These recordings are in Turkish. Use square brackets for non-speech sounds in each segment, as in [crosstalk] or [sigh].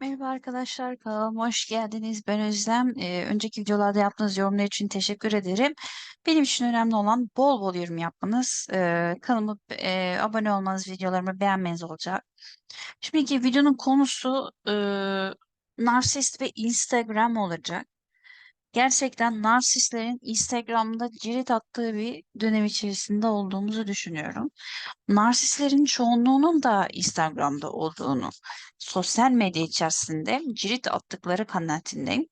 Merhaba arkadaşlar, kanalıma hoş geldiniz. Ben Özlem. Ee, önceki videolarda yaptığınız yorumlar için teşekkür ederim. Benim için önemli olan bol bol yorum yapmanız, e, kanalıma e, abone olmanız, videolarımı beğenmeniz olacak. Şimdiki videonun konusu e, narsist ve Instagram olacak. Gerçekten narsistlerin Instagram'da cirit attığı bir dönem içerisinde olduğumuzu düşünüyorum. Narsistlerin çoğunluğunun da Instagram'da olduğunu, sosyal medya içerisinde cirit attıkları kanaatindeyim.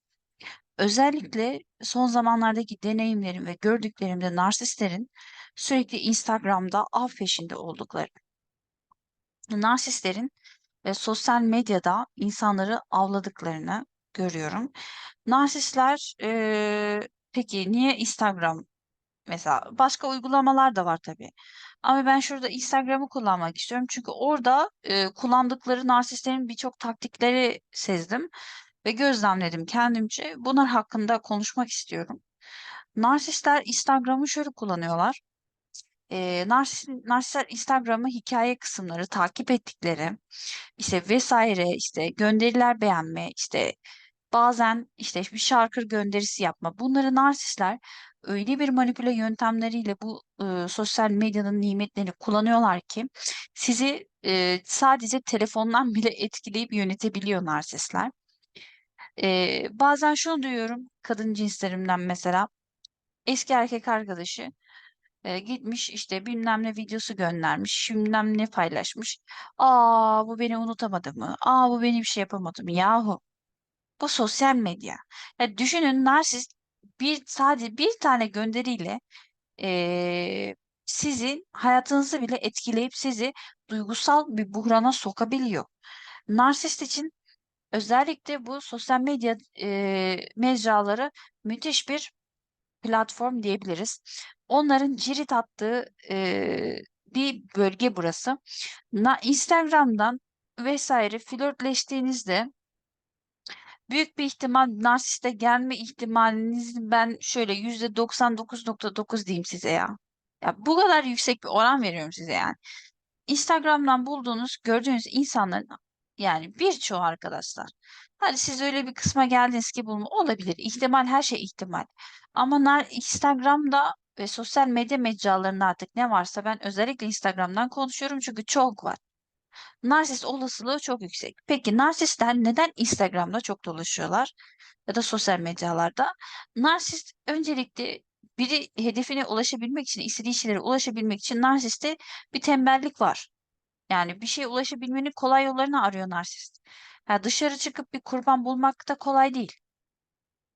Özellikle son zamanlardaki deneyimlerim ve gördüklerimde narsistlerin sürekli Instagram'da av peşinde oldukları. Narsistlerin ve sosyal medyada insanları avladıklarını görüyorum. Narsistler eee, peki niye Instagram Mesela başka uygulamalar da var tabii. Ama ben şurada Instagram'ı kullanmak istiyorum. Çünkü orada e, kullandıkları narsistlerin birçok taktikleri sezdim ve gözlemledim kendimce. Bunlar hakkında konuşmak istiyorum. Narsistler Instagram'ı şöyle kullanıyorlar. E, narsist, narsistler Instagram'ı hikaye kısımları takip ettikleri işte vesaire işte gönderiler beğenme işte Bazen işte bir şarkı gönderisi yapma. Bunları narsistler öyle bir manipüle yöntemleriyle bu e, sosyal medyanın nimetlerini kullanıyorlar ki sizi e, sadece telefondan [laughs] bile etkileyip yönetebiliyor narsistler. E, bazen şunu duyuyorum kadın cinslerimden mesela eski erkek arkadaşı e, gitmiş işte bilmem ne videosu göndermiş, bilmem ne paylaşmış. Aa bu beni unutamadı mı? Aa bu beni bir şey yapamadı mı? Yahu bu sosyal medya. Ya düşünün narsist bir sadece bir tane gönderiyle eee, sizin hayatınızı bile etkileyip sizi duygusal bir buhrana sokabiliyor. Narsist için özellikle bu sosyal medya eee, mecraları müthiş bir platform diyebiliriz. Onların cirit attığı eee, bir bölge burası. Na, Instagram'dan vesaire flörtleştiğinizde büyük bir ihtimal narsiste gelme ihtimalinizi ben şöyle yüzde 99.9 diyeyim size ya. Ya bu kadar yüksek bir oran veriyorum size yani. Instagram'dan bulduğunuz, gördüğünüz insanların yani birçoğu arkadaşlar. Hadi siz öyle bir kısma geldiniz ki bulma olabilir. İhtimal her şey ihtimal. Ama Instagram'da ve sosyal medya mecralarında artık ne varsa ben özellikle Instagram'dan konuşuyorum çünkü çok var. Narsist olasılığı çok yüksek. Peki narsistler neden Instagram'da çok dolaşıyorlar ya da sosyal medyalarda? Narsist öncelikle biri hedefine ulaşabilmek için, istediği şeylere ulaşabilmek için narsiste bir tembellik var. Yani bir şeye ulaşabilmenin kolay yollarını arıyor narsist. Ya dışarı çıkıp bir kurban bulmak da kolay değil.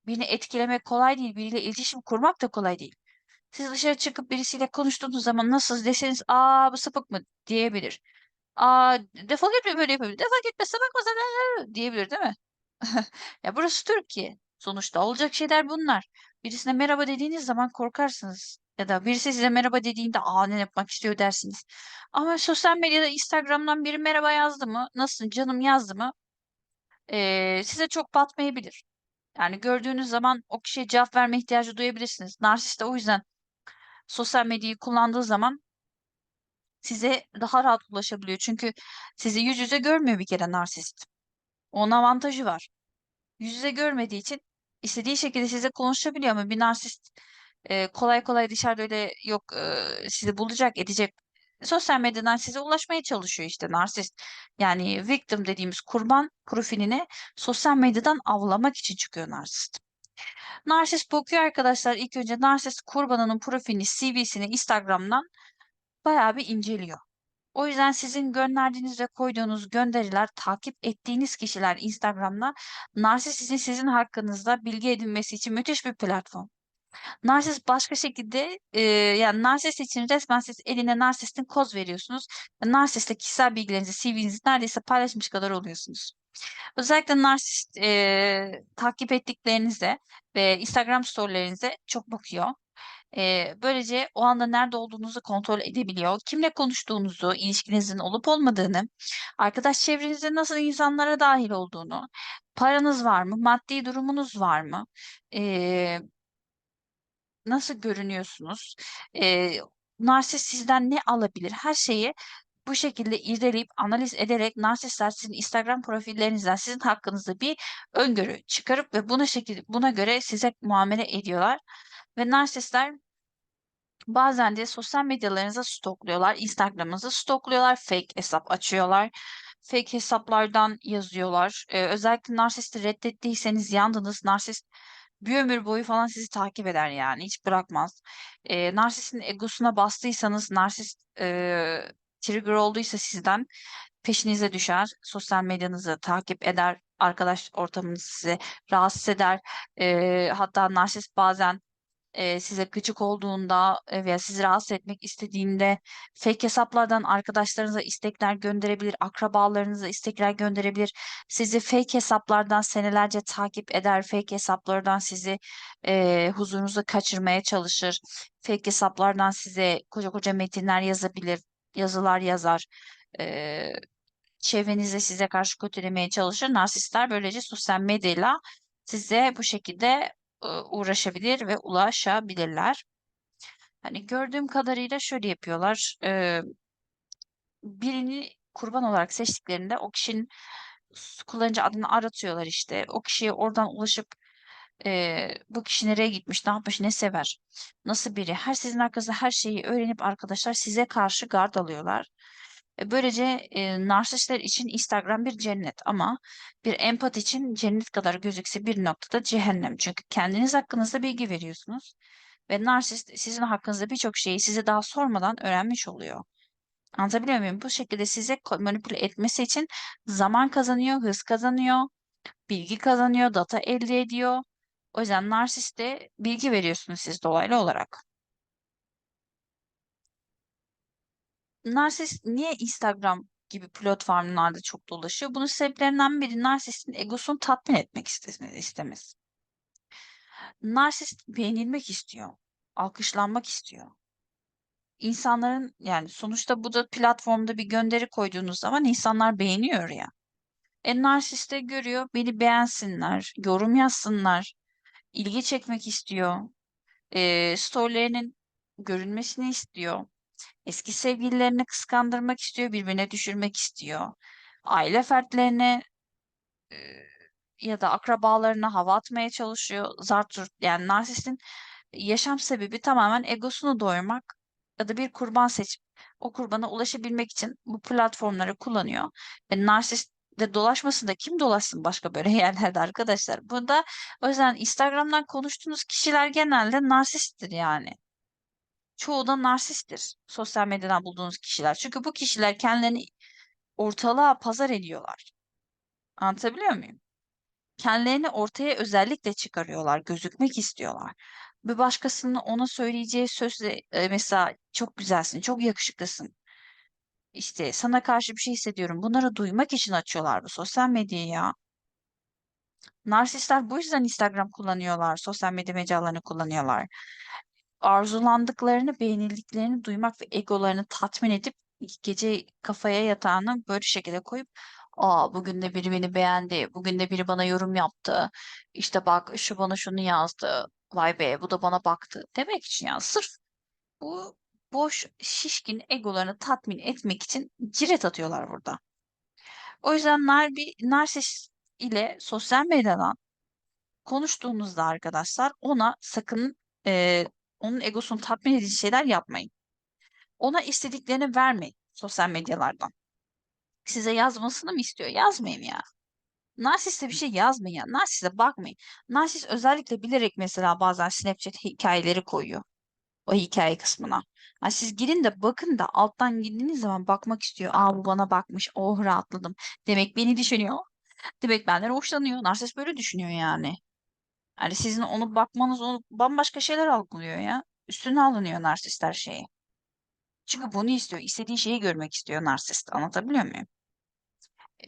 Birini etkilemek kolay değil, biriyle iletişim kurmak da kolay değil. Siz dışarı çıkıp birisiyle konuştuğunuz zaman nasıl deseniz, aa bu sapık mı diyebilir. Aa, defol gitme böyle yapabilir. Defol gitme sabah masada [laughs] diyebilir değil mi? [laughs] Ya burası Türkiye. Sonuçta olacak şeyler bunlar. Birisine merhaba dediğiniz zaman korkarsınız. Ya da birisi size merhaba dediğinde aa ne yapmak istiyor dersiniz. Ama sosyal medyada Instagram'dan biri merhaba yazdı mı, nasılsın canım yazdı mı ee, size çok batmayabilir. Yani gördüğünüz zaman o kişiye cevap verme ihtiyacı duyabilirsiniz. Narsist de o yüzden sosyal medyayı kullandığı zaman size daha rahat ulaşabiliyor. Çünkü sizi yüz yüze görmüyor bir kere narsist. Onun avantajı var. Yüz yüze görmediği için istediği şekilde size konuşabiliyor ama bir narsist e, kolay kolay dışarıda öyle yok e, sizi bulacak edecek. Sosyal medyadan size ulaşmaya çalışıyor işte narsist. Yani victim dediğimiz kurban profiline sosyal medyadan avlamak için çıkıyor narsist. Narsist bakıyor arkadaşlar ilk önce narsist kurbanının profilini, CV'sini Instagram'dan bayağı bir inceliyor. O yüzden sizin gönderdiğiniz ve koyduğunuz gönderiler, takip ettiğiniz kişiler Instagram'da narsistin sizin hakkınızda bilgi edinmesi için müthiş bir platform. Narsist başka şekilde e, yani narsist için resmen siz eline narsistin koz veriyorsunuz. Narsistle kişisel bilgilerinizi, CV'nizi neredeyse paylaşmış kadar oluyorsunuz. Özellikle narsist e, takip ettiklerinize ve Instagram storylerinize çok bakıyor. Eee, böylece o anda nerede olduğunuzu kontrol edebiliyor. Kimle konuştuğunuzu, ilişkinizin olup olmadığını, arkadaş çevrenizde nasıl insanlara dahil olduğunu, paranız var mı, maddi durumunuz var mı, eee, nasıl görünüyorsunuz, eee, narsist sizden ne alabilir, her şeyi Bu şekilde irdeleyip analiz ederek narsistler sizin Instagram profillerinizden sizin hakkınızda bir öngörü çıkarıp ve buna şekilde buna göre size muamele ediyorlar. Ve narsistler bazen de sosyal medyalarınızı stokluyorlar, Instagram'ınızı stokluyorlar, fake hesap açıyorlar, fake hesaplardan yazıyorlar. Ee, özellikle narsisti reddettiyseniz yandınız. Narsist bir ömür boyu falan sizi takip eder yani hiç bırakmaz. Ee, narsistin egosuna bastıysanız, narsist e, trigger olduysa sizden peşinize düşer. Sosyal medyanızı takip eder, arkadaş ortamınızı sizi rahatsız eder. Ee, hatta narsist bazen e, size gıcık olduğunda e, veya sizi rahatsız etmek istediğinde fake hesaplardan arkadaşlarınıza istekler gönderebilir, akrabalarınıza istekler gönderebilir. Sizi fake hesaplardan senelerce takip eder, fake hesaplardan sizi e, huzurunuzu kaçırmaya çalışır. Fake hesaplardan size koca koca metinler yazabilir, yazılar yazar. E, çevrenize size karşı kötülemeye çalışır. Narsistler böylece sosyal medyayla size bu şekilde uğraşabilir ve ulaşabilirler. Hani gördüğüm kadarıyla şöyle yapıyorlar. birini kurban olarak seçtiklerinde o kişinin kullanıcı adını aratıyorlar işte. O kişiye oradan ulaşıp bu kişi nereye gitmiş, ne yapmış, ne sever, nasıl biri. Her sizin hakkınızda her şeyi öğrenip arkadaşlar size karşı gard alıyorlar. E, böylece e, narsistler için Instagram bir cennet ama bir empat için cennet kadar gözükse bir noktada cehennem. Çünkü kendiniz hakkınızda bilgi veriyorsunuz ve narsist sizin hakkınızda birçok şeyi size daha sormadan öğrenmiş oluyor. Anlatabiliyor muyum? Bu şekilde size manipüle etmesi için zaman kazanıyor, hız kazanıyor, bilgi kazanıyor, data elde ediyor. O yüzden narsiste bilgi veriyorsunuz siz dolaylı olarak. Narsist niye Instagram gibi platformlarda çok dolaşıyor? Bunun sebeplerinden biri narsistin egosunu tatmin etmek istemesi. Narsist beğenilmek istiyor. Alkışlanmak istiyor. İnsanların yani sonuçta bu da platformda bir gönderi koyduğunuz zaman insanlar beğeniyor ya. E narsist de görüyor beni beğensinler, yorum yazsınlar, ilgi çekmek istiyor. E, storylerinin görünmesini istiyor. Eski sevgililerini kıskandırmak istiyor, birbirine düşürmek istiyor. Aile fertlerine ya da akrabalarına hava atmaya çalışıyor. Zart zurt yani narsistin yaşam sebebi tamamen egosunu doyurmak ya da bir kurban seçip o kurbana ulaşabilmek için bu platformları kullanıyor. Ve narsist de dolaşmasın da kim dolaşsın başka böyle [laughs] yerlerde arkadaşlar. Burada o yüzden Instagram'dan konuştuğunuz kişiler genelde narsisttir yani çoğu da narsisttir. Sosyal medyadan bulduğunuz kişiler. Çünkü bu kişiler kendilerini ortalığa pazar ediyorlar. Anlatabiliyor muyum? Kendilerini ortaya özellikle çıkarıyorlar, gözükmek istiyorlar. Bir başkasının ona söyleyeceği sözle e, mesela çok güzelsin, çok yakışıklısın. İşte sana karşı bir şey hissediyorum. Bunları duymak için açıyorlar bu sosyal medyayı ya. Narsistler bu yüzden Instagram kullanıyorlar, sosyal medya mecralarını kullanıyorlar arzulandıklarını, beğenildiklerini duymak ve egolarını tatmin edip gece kafaya yatağını böyle şekilde koyup Aa bugün de biri beni beğendi, bugün de biri bana yorum yaptı. İşte bak şu bana şunu yazdı. Vay be bu da bana baktı demek için ya sırf bu boş şişkin egolarını tatmin etmek için ciret atıyorlar burada. O yüzden nar bir narsist ile sosyal medyadan konuştuğunuzda arkadaşlar ona sakın e, onun egosunu tatmin edici şeyler yapmayın. Ona istediklerini vermeyin sosyal medyalardan. Size yazmasını mı istiyor? Yazmayın ya. Narsiste bir şey yazmayın ya. Narsiste bakmayın. Narsist özellikle bilerek mesela bazen Snapchat hikayeleri koyuyor. O hikaye kısmına. Yani siz girin de bakın da alttan girdiğiniz zaman bakmak istiyor. Aa bu bana bakmış. Oh rahatladım. Demek beni düşünüyor. Demek benden hoşlanıyor. Narsist böyle düşünüyor yani. Yani sizin onu bakmanız onu bambaşka şeyler algılıyor ya. Üstüne alınıyor narsist her şeyi. Çünkü bunu istiyor. İstediği şeyi görmek istiyor narsist. Anlatabiliyor muyum?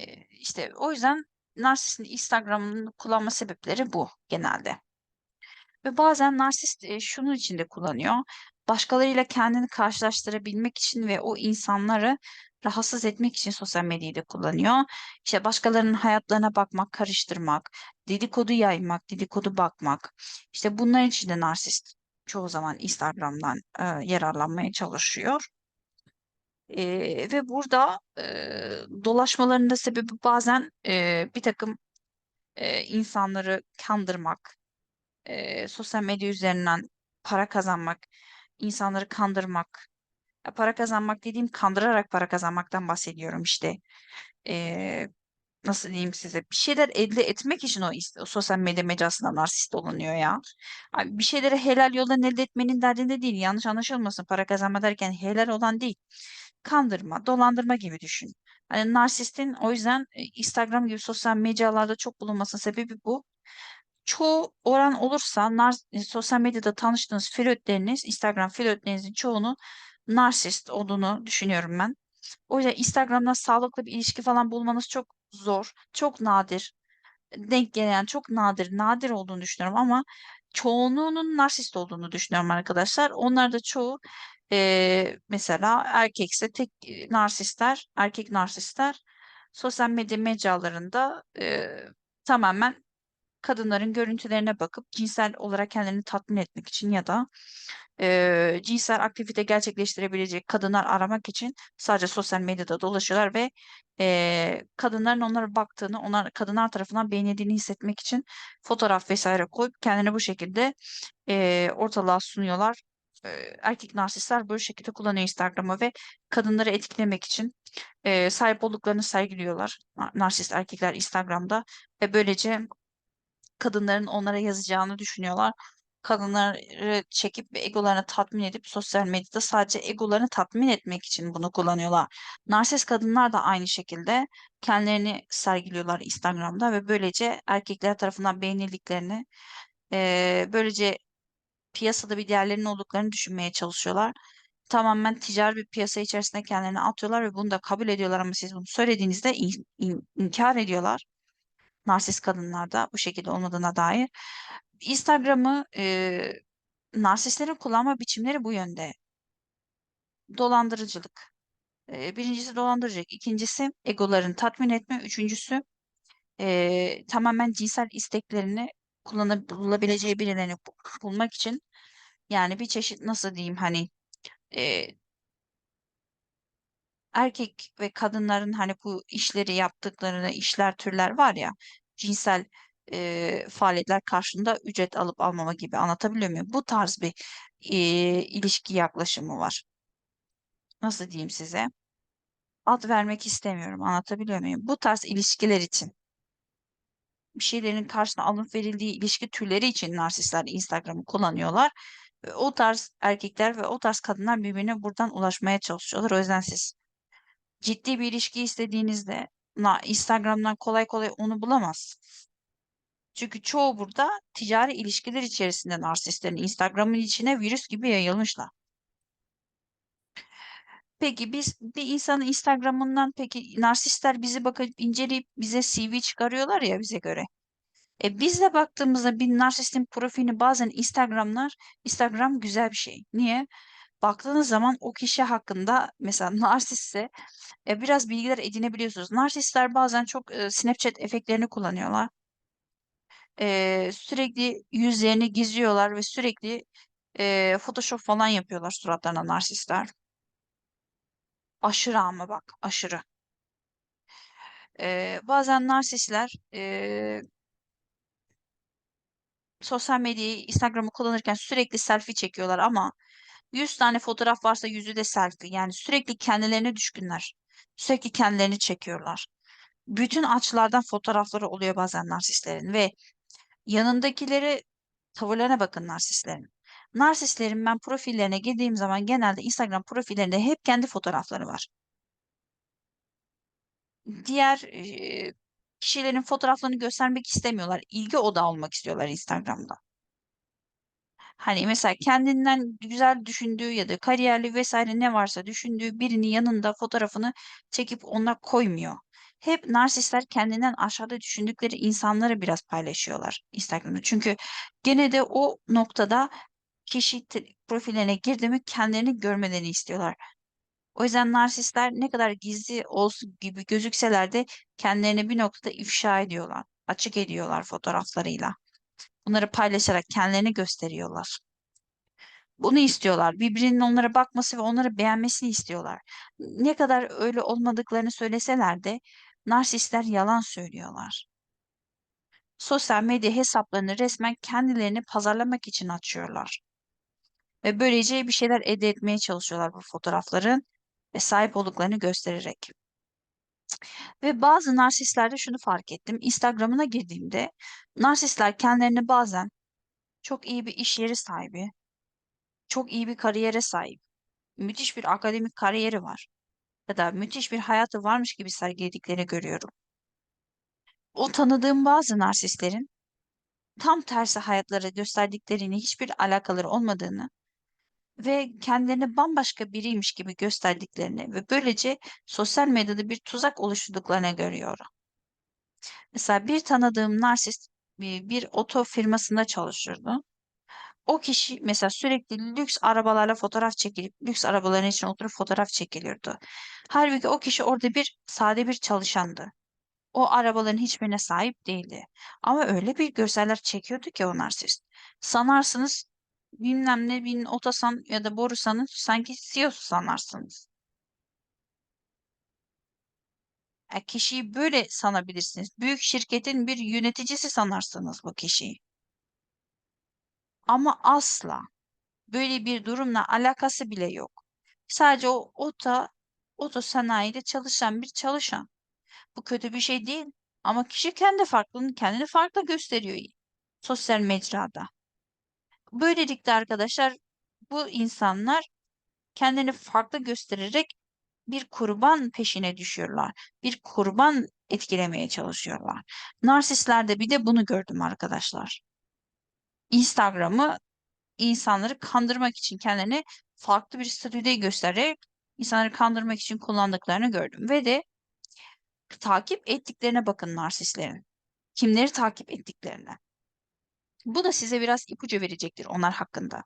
Ee, işte o yüzden narsistin Instagram'ını kullanma sebepleri bu genelde. Ve bazen narsist şunun için de kullanıyor. Başkalarıyla kendini karşılaştırabilmek için ve o insanları rahatsız etmek için sosyal medyayı da kullanıyor. İşte başkalarının hayatlarına bakmak, karıştırmak, dedikodu yaymak, dedikodu bakmak. İşte bunlar için de narsist çoğu zaman Instagram'dan e, yararlanmaya çalışıyor. Eee, ve burada eee, dolaşmalarının da sebebi bazen eee, bir takım eee, insanları kandırmak, eee, sosyal medya üzerinden para kazanmak, insanları kandırmak. Ya para kazanmak dediğim kandırarak para kazanmaktan bahsediyorum işte. Eee, nasıl diyeyim size? Bir şeyler elde etmek için o, o sosyal medya mecrasında narsist olunuyor ya. Abi bir şeyleri helal yoldan elde etmenin derdinde değil. Yanlış anlaşılmasın. Para kazanma derken helal olan değil. Kandırma, dolandırma gibi düşün. Hani narsistin o yüzden e, Instagram gibi sosyal mecralarda çok bulunmasının sebebi bu. Çoğu oran olursa nar e, sosyal medyada tanıştığınız flörtleriniz, Instagram flörtlerinizin çoğunu narsist olduğunu düşünüyorum ben. O yüzden Instagram'dan sağlıklı bir ilişki falan bulmanız çok zor, çok nadir. Denk gelen çok nadir, nadir olduğunu düşünüyorum ama çoğunluğunun narsist olduğunu düşünüyorum arkadaşlar. Onlar da çoğu eee, mesela erkekse tek e, narsistler, erkek narsistler sosyal medya mecralarında eee, tamamen kadınların görüntülerine bakıp cinsel olarak kendilerini tatmin etmek için ya da eee, cinsel aktivite gerçekleştirebilecek kadınlar aramak için sadece sosyal medyada dolaşıyorlar ve eee, kadınların onlara baktığını, onlar kadınlar tarafından beğenildiğini hissetmek için fotoğraf vesaire koyup kendini bu şekilde eee, ortalığa sunuyorlar. Eee, erkek narsistler böyle şekilde kullanıyor Instagram'ı ve kadınları etkilemek için eee, sahip olduklarını sergiliyorlar. Na- Narsist erkekler Instagram'da ve böylece kadınların onlara yazacağını düşünüyorlar. Kadınları çekip ve egolarını tatmin edip sosyal medyada sadece egolarını tatmin etmek için bunu kullanıyorlar. Narsist kadınlar da aynı şekilde kendilerini sergiliyorlar Instagram'da ve böylece erkekler tarafından beğenildiklerini, eee, böylece piyasada bir değerlerinin olduklarını düşünmeye çalışıyorlar. Tamamen ticari bir piyasa içerisinde kendilerini atıyorlar ve bunu da kabul ediyorlar ama siz bunu söylediğinizde in- in- inkar ediyorlar. Narsist kadınlarda bu şekilde olmadığına dair. Instagram'ı e, narsistlerin kullanma biçimleri bu yönde. Dolandırıcılık. E, birincisi dolandırıcılık. ikincisi egolarını tatmin etme. Üçüncüsü e, tamamen cinsel isteklerini kullanılabileceği birilerini bu- bulmak için yani bir çeşit nasıl diyeyim hani e, erkek ve kadınların hani bu işleri yaptıklarını işler türler var ya cinsel e, faaliyetler karşılığında ücret alıp almama gibi anlatabiliyor muyum? Bu tarz bir e, ilişki yaklaşımı var. Nasıl diyeyim size? Ad vermek istemiyorum. Anlatabiliyor muyum? Bu tarz ilişkiler için bir şeylerin karşına alınıp verildiği ilişki türleri için narsistler Instagram'ı kullanıyorlar. O tarz erkekler ve o tarz kadınlar birbirine buradan ulaşmaya çalışıyorlar. O yüzden siz ciddi bir ilişki istediğinizde Instagram'dan kolay kolay onu bulamazsınız. Çünkü çoğu burada ticari ilişkiler içerisinde narsistlerin Instagram'ın içine virüs gibi yayılmışlar. Peki biz bir insanın Instagram'ından peki narsistler bizi bakıp inceleyip bize CV çıkarıyorlar ya bize göre. E biz de baktığımızda bir narsistin profilini bazen Instagram'lar Instagram güzel bir şey. Niye? Baktığınız zaman o kişi hakkında mesela [laughs] narsistse e, biraz bilgiler edinebiliyorsunuz. Narsistler bazen çok e, Snapchat efektlerini kullanıyorlar. E, sürekli yüzlerini gizliyorlar ve sürekli e, Photoshop falan yapıyorlar suratlarına narsistler. Aşırı ama bak aşırı. E, bazen narsistler e, sosyal medyayı Instagram'ı kullanırken sürekli selfie çekiyorlar ama 100 tane fotoğraf varsa yüzü de selfie. Yani sürekli kendilerine düşkünler. Sürekli kendilerini çekiyorlar. Bütün açılardan fotoğrafları oluyor bazen narsistlerin ve yanındakileri tavırlarına bakın narsistlerin. Narsistlerin ben profillerine girdiğim zaman genelde Instagram profillerinde hep kendi fotoğrafları var. Diğer kişilerin fotoğraflarını göstermek istemiyorlar. İlgi odağı olmak istiyorlar Instagram'da. Hani mesela kendinden güzel düşündüğü ya da kariyerli vesaire ne varsa düşündüğü birinin yanında fotoğrafını çekip ona koymuyor. Hep narsistler kendinden aşağıda düşündükleri insanları biraz paylaşıyorlar Instagram'da. Çünkü gene de o noktada kişi profillerine girdi mi kendilerini görmelerini istiyorlar. O yüzden narsistler ne kadar gizli olsun gibi gözükseler de kendilerini bir noktada ifşa ediyorlar, açık ediyorlar fotoğraflarıyla. Bunları paylaşarak kendilerini gösteriyorlar. Bunu istiyorlar. Birbirinin onlara bakması ve onları beğenmesini istiyorlar. Ne kadar öyle olmadıklarını söyleseler de narsistler yalan söylüyorlar. Sosyal medya hesaplarını resmen kendilerini pazarlamak için açıyorlar. Ve böylece bir şeyler elde etmeye çalışıyorlar bu fotoğrafların ve sahip olduklarını göstererek. Ve bazı narsistlerde şunu fark ettim. Instagram'ına girdiğimde narsistler kendilerini bazen çok iyi bir iş yeri sahibi, çok iyi bir kariyere sahip, müthiş bir akademik kariyeri var ya da müthiş bir hayatı varmış gibi sergilediklerini görüyorum. O tanıdığım bazı narsistlerin tam tersi hayatları gösterdiklerini hiçbir alakaları olmadığını ve kendilerini bambaşka biriymiş gibi gösterdiklerini ve böylece sosyal medyada bir tuzak oluşturduklarını görüyorum. Mesela bir tanıdığım narsist bir, bir oto firmasında çalışırdı. O kişi mesela sürekli lüks arabalarla fotoğraf çekilip lüks arabaların içine oturup fotoğraf çekiliyordu. Halbuki o kişi orada bir sade bir çalışandı. O arabaların hiçbirine sahip değildi. Ama öyle bir görseller çekiyordu ki o narsist. Sanarsınız bilmem ne bin Otosan ya da Borusan'ın sanki CEO'su sanarsınız. E, kişiyi böyle sanabilirsiniz. Büyük şirketin bir yöneticisi sanarsınız bu kişiyi. Ama asla böyle bir durumla alakası bile yok. Sadece o oto, oto sanayide çalışan bir çalışan. Bu kötü bir şey değil. Ama kişi kendi farklılığını kendini farklı gösteriyor sosyal mecrada. Böylelikle arkadaşlar bu insanlar kendini farklı göstererek bir kurban peşine düşüyorlar. Bir kurban etkilemeye çalışıyorlar. Narsistlerde bir de bunu gördüm arkadaşlar. Instagram'ı insanları kandırmak için kendilerini farklı bir statüde göstererek insanları kandırmak için kullandıklarını gördüm. Ve de takip ettiklerine bakın narsistlerin. Kimleri takip ettiklerine. Bu da size biraz ipucu verecektir onlar hakkında.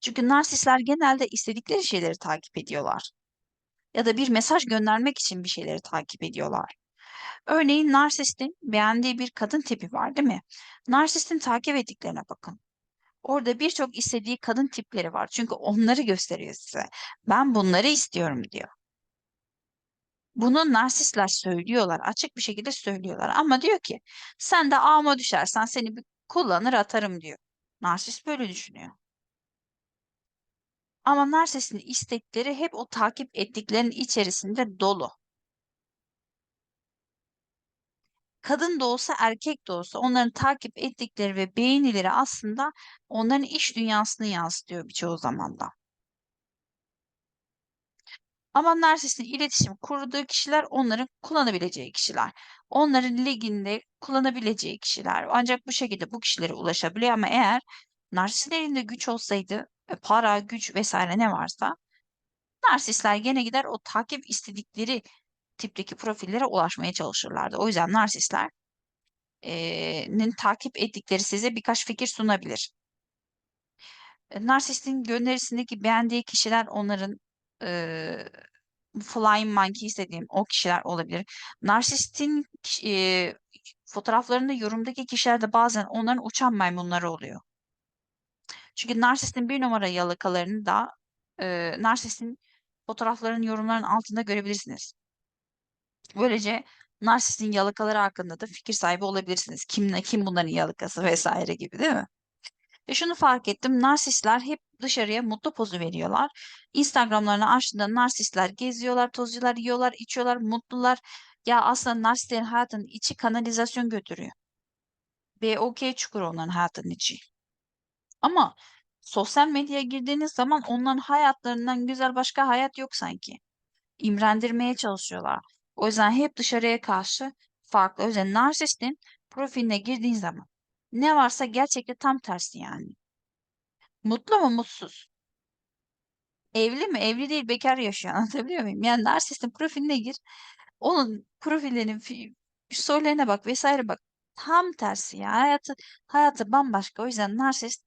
Çünkü narsistler genelde istedikleri şeyleri takip ediyorlar. Ya da bir mesaj göndermek için bir şeyleri takip ediyorlar. Örneğin narsistin beğendiği bir kadın tipi var değil mi? Narsistin takip ettiklerine bakın. Orada birçok istediği kadın tipleri var. Çünkü onları gösteriyor size. Ben bunları istiyorum diyor. Bunu narsistler söylüyorlar. Açık bir şekilde söylüyorlar. Ama diyor ki sen de ağıma düşersen seni kullanır atarım diyor. Narsist böyle düşünüyor. Ama narsistin istekleri hep o takip ettiklerinin içerisinde dolu. Kadın da olsa erkek de olsa onların takip ettikleri ve beğenileri aslında onların iş dünyasını yansıtıyor birçoğu zamanda. Ama narsistin iletişim kurduğu kişiler onların kullanabileceği kişiler. Onların liginde kullanabileceği kişiler. Ancak bu şekilde bu kişilere ulaşabiliyor ama eğer narsistin elinde güç olsaydı, e, para, güç vesaire ne varsa narsistler gene gider o takip istedikleri tipteki profillere ulaşmaya çalışırlardı. O yüzden narsistlerin takip ettikleri size birkaç fikir sunabilir. E, narsistin gönderisindeki beğendiği kişiler onların e, Flying Monkey dediğim o kişiler olabilir. Narsistin e, fotoğraflarında yorumdaki kişiler de bazen onların uçan maymunları oluyor. Çünkü narsistin bir numara yalakalarını da e, narsistin fotoğrafların yorumların altında görebilirsiniz. Böylece narsistin yalakaları hakkında da fikir sahibi olabilirsiniz. Kim kim bunların yalakası vesaire gibi değil mi? Ve şunu fark ettim. Narsistler hep dışarıya mutlu pozu veriyorlar. Instagramlarını açtığında narsistler geziyorlar, tozuyorlar, yiyorlar, içiyorlar, mutlular. Ya aslında narsistlerin hayatının içi kanalizasyon götürüyor. Ve okey çukur onların hayatının içi. Ama sosyal medyaya girdiğiniz zaman onların hayatlarından güzel başka hayat yok sanki. İmrendirmeye çalışıyorlar. O yüzden hep dışarıya karşı farklı. O yüzden narsistin profiline girdiğin zaman ne varsa gerçekte tam tersi yani. Mutlu mu mutsuz? Evli mi? Evli değil bekar yaşıyor. [laughs] Anlatabiliyor muyum? Yani narsistin profiline gir. Onun profillerinin storylerine bak vesaire bak. Tam tersi ya. Hayatı, hayatı bambaşka. O yüzden narsist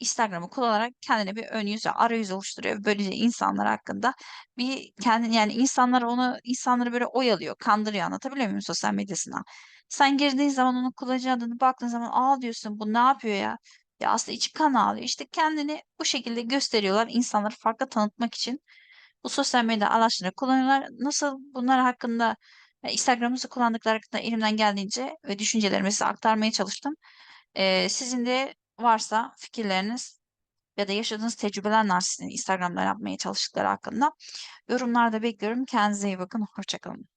Instagram'ı kullanarak kendine bir ön yüz ve arayüz oluşturuyor. Böylece insanlar hakkında bir kendini yani insanlar onu insanları böyle oyalıyor, kandırıyor anlatabiliyor muyum sosyal medyasına? Sen girdiğin zaman onun kullanıcı adını baktığın zaman aa diyorsun bu ne yapıyor ya? Ya, aslında içi kan ağlıyor. İşte, kendini bu şekilde gösteriyorlar insanları farklı tanıtmak için. Bu sosyal medya araçlarını kullanıyorlar. Nasıl bunlar hakkında, eee, Instagram'ımızı kullandıkları hakkında elimden geldiğince ve düşüncelerimi size aktarmaya çalıştım. Eee, sizin de varsa fikirleriniz ya da yaşadığınız tecrübeler narsistin Instagram'da yapmaya çalıştıkları hakkında yorumlarda bekliyorum. Kendinize iyi bakın, hoşça kalın.